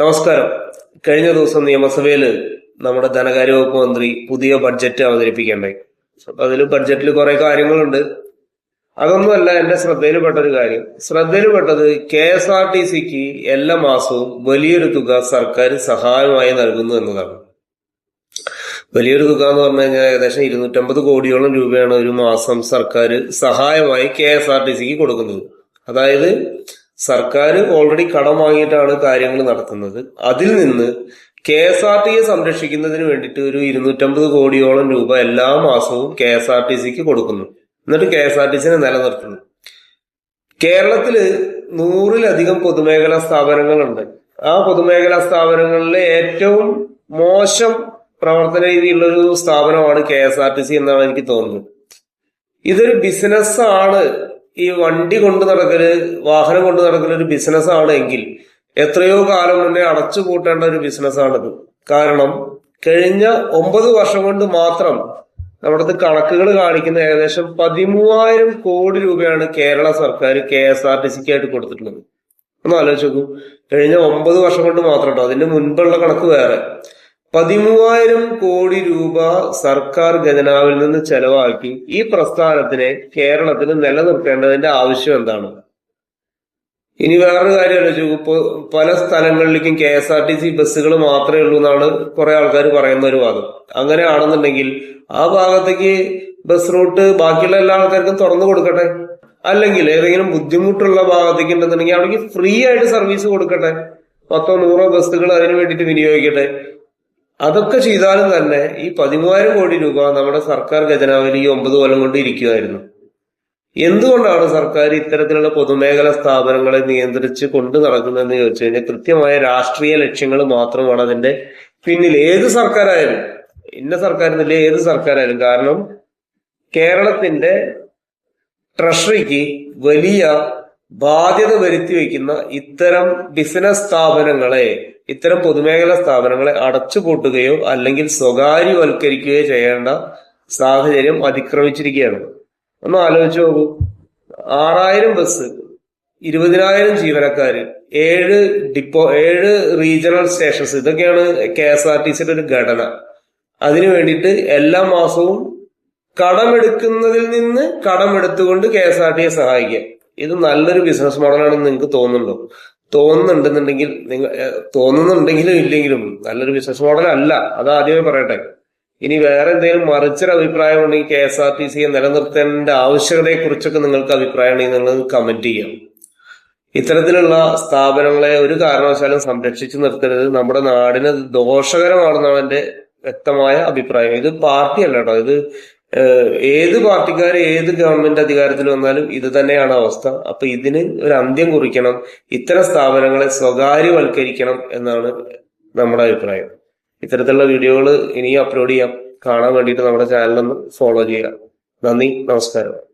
നമസ്കാരം. കഴിഞ്ഞ ദിവസം നിയമസഭയിൽ നമ്മുടെ ധനകാര്യ വകുപ്പ് മന്ത്രി പുതിയ ബഡ്ജറ്റ് അവതരിപ്പിക്കണ്ടായി. അതിൽ ബഡ്ജറ്റിൽ കുറെ കാര്യങ്ങളുണ്ട്. അതൊന്നുമല്ല എന്റെ ശ്രദ്ധയിൽപ്പെട്ട ഒരു കാര്യം. ശ്രദ്ധയിൽപ്പെട്ടത് കെ എസ് ആർ ടി സിക്ക് എല്ലാ മാസവും വലിയൊരു തുക സർക്കാർ സഹായമായി നൽകുന്നു എന്നതാണ്. വലിയൊരു തുക എന്ന് പറഞ്ഞു കഴിഞ്ഞാൽ ഏകദേശം ഇരുന്നൂറ്റമ്പത് കോടിയോളം രൂപയാണ് ഒരു മാസം സർക്കാർ സഹായമായി കെ എസ് ആർ ടി സിക്ക് കൊടുക്കുന്നത്. അതായത് സർക്കാർ ഓൾറെഡി കടം വാങ്ങിയിട്ടാണ് കാര്യങ്ങൾ നടത്തുന്നത്. അതിൽ നിന്ന് കെ എസ് ആർ ടിയെ സംരക്ഷിക്കുന്നതിന് വേണ്ടിയിട്ട് ഒരു ഇരുന്നൂറ്റമ്പത് കോടിയോളം രൂപ എല്ലാ മാസവും കെ എസ് ആർ ടി സിക്ക് കൊടുക്കുന്നു. എന്നിട്ട് കെ എസ് ആർ ടി സിനെ നിലനിർത്തുന്നു. കേരളത്തിൽ നൂറിലധികം പൊതുമേഖലാ സ്ഥാപനങ്ങളുണ്ട്. ആ പൊതുമേഖലാ സ്ഥാപനങ്ങളിലെ ഏറ്റവും മോശം പ്രവർത്തന രീതിയിലുള്ള ഒരു സ്ഥാപനമാണ് K S R T C എന്നാണ് എനിക്ക് തോന്നുന്നത്. ഇതൊരു ബിസിനസ് ആണ് ഈ വണ്ടി കൊണ്ടു നടക്കൽ വാഹനം കൊണ്ടു നടക്കൽ ഒരു ബിസിനസ് ആണ് എങ്കിൽ എത്രയോ കാലം മുന്നേ അടച്ചു പൂട്ടേണ്ട ഒരു ബിസിനസ് ആണിത്. കാരണം കഴിഞ്ഞ ഒമ്പത് വർഷം കൊണ്ട് മാത്രം നമ്മുടെ കണക്കുകൾ കാണിക്കുന്ന ഏകദേശം പതിമൂവായിരം കോടി രൂപയാണ് കേരള സർക്കാർ കെ എസ് ആർ ടി സിക്ക് ആയിട്ട് കൊടുത്തിട്ടുള്ളത്. ഒന്ന് ആലോചിച്ച് നോക്കൂ. കഴിഞ്ഞ ഒമ്പത് വർഷം കൊണ്ട് മാത്രം കേട്ടോ അതിന്റെ മുൻപുള്ള കണക്ക് വേറെ. പതിമൂവായിരം കോടി രൂപ സർക്കാർ ഖജനാവിൽ നിന്ന് ചെലവാക്കി ഈ പ്രസ്ഥാനത്തിനെ കേരളത്തിൽ നിലനിർത്തേണ്ടതിന്റെ ആവശ്യം എന്താണ്? ഇനി വേറൊരു കാര്യം ആലോചിച്ചു പല സ്ഥലങ്ങളിലേക്കും K S R T C ബസ്സുകൾ മാത്രമേ ഉള്ളൂ എന്നാണ് കുറെ ആൾക്കാർ പറയുന്ന ഒരു വാദം. അങ്ങനെയാണെന്നുണ്ടെങ്കിൽ ആ ഭാഗത്തേക്ക് ബസ് റൂട്ട് ബാക്കിയുള്ള എല്ലാ ആൾക്കാർക്കും തുറന്നു കൊടുക്കട്ടെ? അല്ലെങ്കിൽ ഏതെങ്കിലും ബുദ്ധിമുട്ടുള്ള ഭാഗത്തേക്ക് ഉണ്ടെന്നുണ്ടെങ്കിൽ അവിടേക്ക് ഫ്രീ ആയിട്ട് സർവീസ് കൊടുക്കട്ടെ? പത്തോ നൂറോ ബസ്സുകൾ അതിനു വേണ്ടിയിട്ട് വിനിയോഗിക്കട്ടെ? അതൊക്കെ ചെയ്താലും തന്നെ ഈ പതിമൂവായിരം കോടി രൂപ നമ്മുടെ സർക്കാർ ഖജനാവിൽ ഈ ഒമ്പത് കൊല്ലം കൊണ്ട് ഇരിക്കുമായിരുന്നു എന്തുകൊണ്ടാണ് സർക്കാർ ഇത്തരത്തിലുള്ള പൊതുമേഖലാ സ്ഥാപനങ്ങളെ നിയന്ത്രിച്ച് കൊണ്ടു നടക്കുന്നതെന്ന് ചോദിച്ചു കഴിഞ്ഞാൽ കൃത്യമായ രാഷ്ട്രീയ ലക്ഷ്യങ്ങൾ മാത്രമാണ് അതിന്റെ പിന്നിൽ. ഏത് സർക്കാരായാലും ഇന്ന സർക്കാരെന്നില്ല ഏത് സർക്കാരായാലും കാരണം കേരളത്തിന്റെ ട്രഷറിക്ക് വലിയ ബാധ്യത വരുത്തി വയ്ക്കുന്ന ഇത്തരം ബിസിനസ് സ്ഥാപനങ്ങളെ ഇത്തരം പൊതുമേഖലാ സ്ഥാപനങ്ങളെ അടച്ചുപൂട്ടുകയോ അല്ലെങ്കിൽ സ്വകാര്യവൽക്കരിക്കുകയോ ചെയ്യേണ്ട സാഹചര്യം അതിക്രമിച്ചിരിക്കുകയാണ്. ഒന്ന് ആലോചിച്ച് നോക്കൂ. ആറായിരം ബസ് ഇരുപതിനായിരം ജീവനക്കാർ ഏഴ് ഡിപ്പോ ഏഴ് റീജിയണൽ സ്റ്റേഷൻസ് ഇതൊക്കെയാണ് കെ എസ് ആർ ടി സിയുടെ ഒരു ഘടന. അതിനു വേണ്ടിയിട്ട് എല്ലാ മാസവും കടമെടുക്കുന്നതിൽ നിന്ന് കടമെടുത്തുകൊണ്ട് കെ എസ് ആർ ടിയെ സഹായിക്കുക. ഇത് നല്ലൊരു ബിസിനസ് മോഡലാണെന്ന് നിങ്ങൾക്ക് തോന്നുന്നുണ്ടോ? തോന്നുന്നുണ്ടെന്നുണ്ടെങ്കിൽ നിങ്ങൾ തോന്നുന്നുണ്ടെങ്കിലും ഇല്ലെങ്കിലും നല്ലൊരു ബിസിനസ് മോഡൽ അല്ല. അത് ആദ്യമേ പറയട്ടെ. ഇനി വേറെ എന്തെങ്കിലും മറിച്ചൊരു അഭിപ്രായം ഉണ്ടെങ്കിൽ കെ എസ് ആർ ടി സിയെ നിലനിർത്തേണ്ട ആവശ്യകതയെ കുറിച്ചൊക്കെ നിങ്ങൾക്ക് അഭിപ്രായം ഉണ്ടെങ്കിൽ നിങ്ങൾ കമന്റ് ചെയ്യാം ഇത്തരത്തിലുള്ള സ്ഥാപനങ്ങളെ ഒരു കാരണവശാലും സംരക്ഷിച്ചു നിർത്തരുത്. നമ്മുടെ നാടിന് ദോഷകരമാണെന്നാണ് എന്റെ വ്യക്തമായ അഭിപ്രായം. ഇത് പാർട്ടിയല്ല കേട്ടോ. ഇത് ഏത് പാർട്ടിക്കാർ ഏത് ഗവൺമെന്റ് അധികാരത്തിൽ വന്നാലും ഇത് തന്നെയാണ് അവസ്ഥ. അപ്പൊ ഇതിന് ഒരു അന്ത്യം കുറിക്കണം. ഇത്തരം സ്ഥാപനങ്ങളെ സ്വകാര്യവൽക്കരിക്കണം എന്നാണ് നമ്മുടെ അഭിപ്രായം. ഇത്തരത്തിലുള്ള വീഡിയോകൾ ഇനിയും അപ്ലോഡ് ചെയ്യാം. കാണാൻ വേണ്ടിയിട്ട് നമ്മുടെ ചാനലൊന്ന് ഫോളോ ചെയ്യുക. നന്ദി നമസ്കാരം.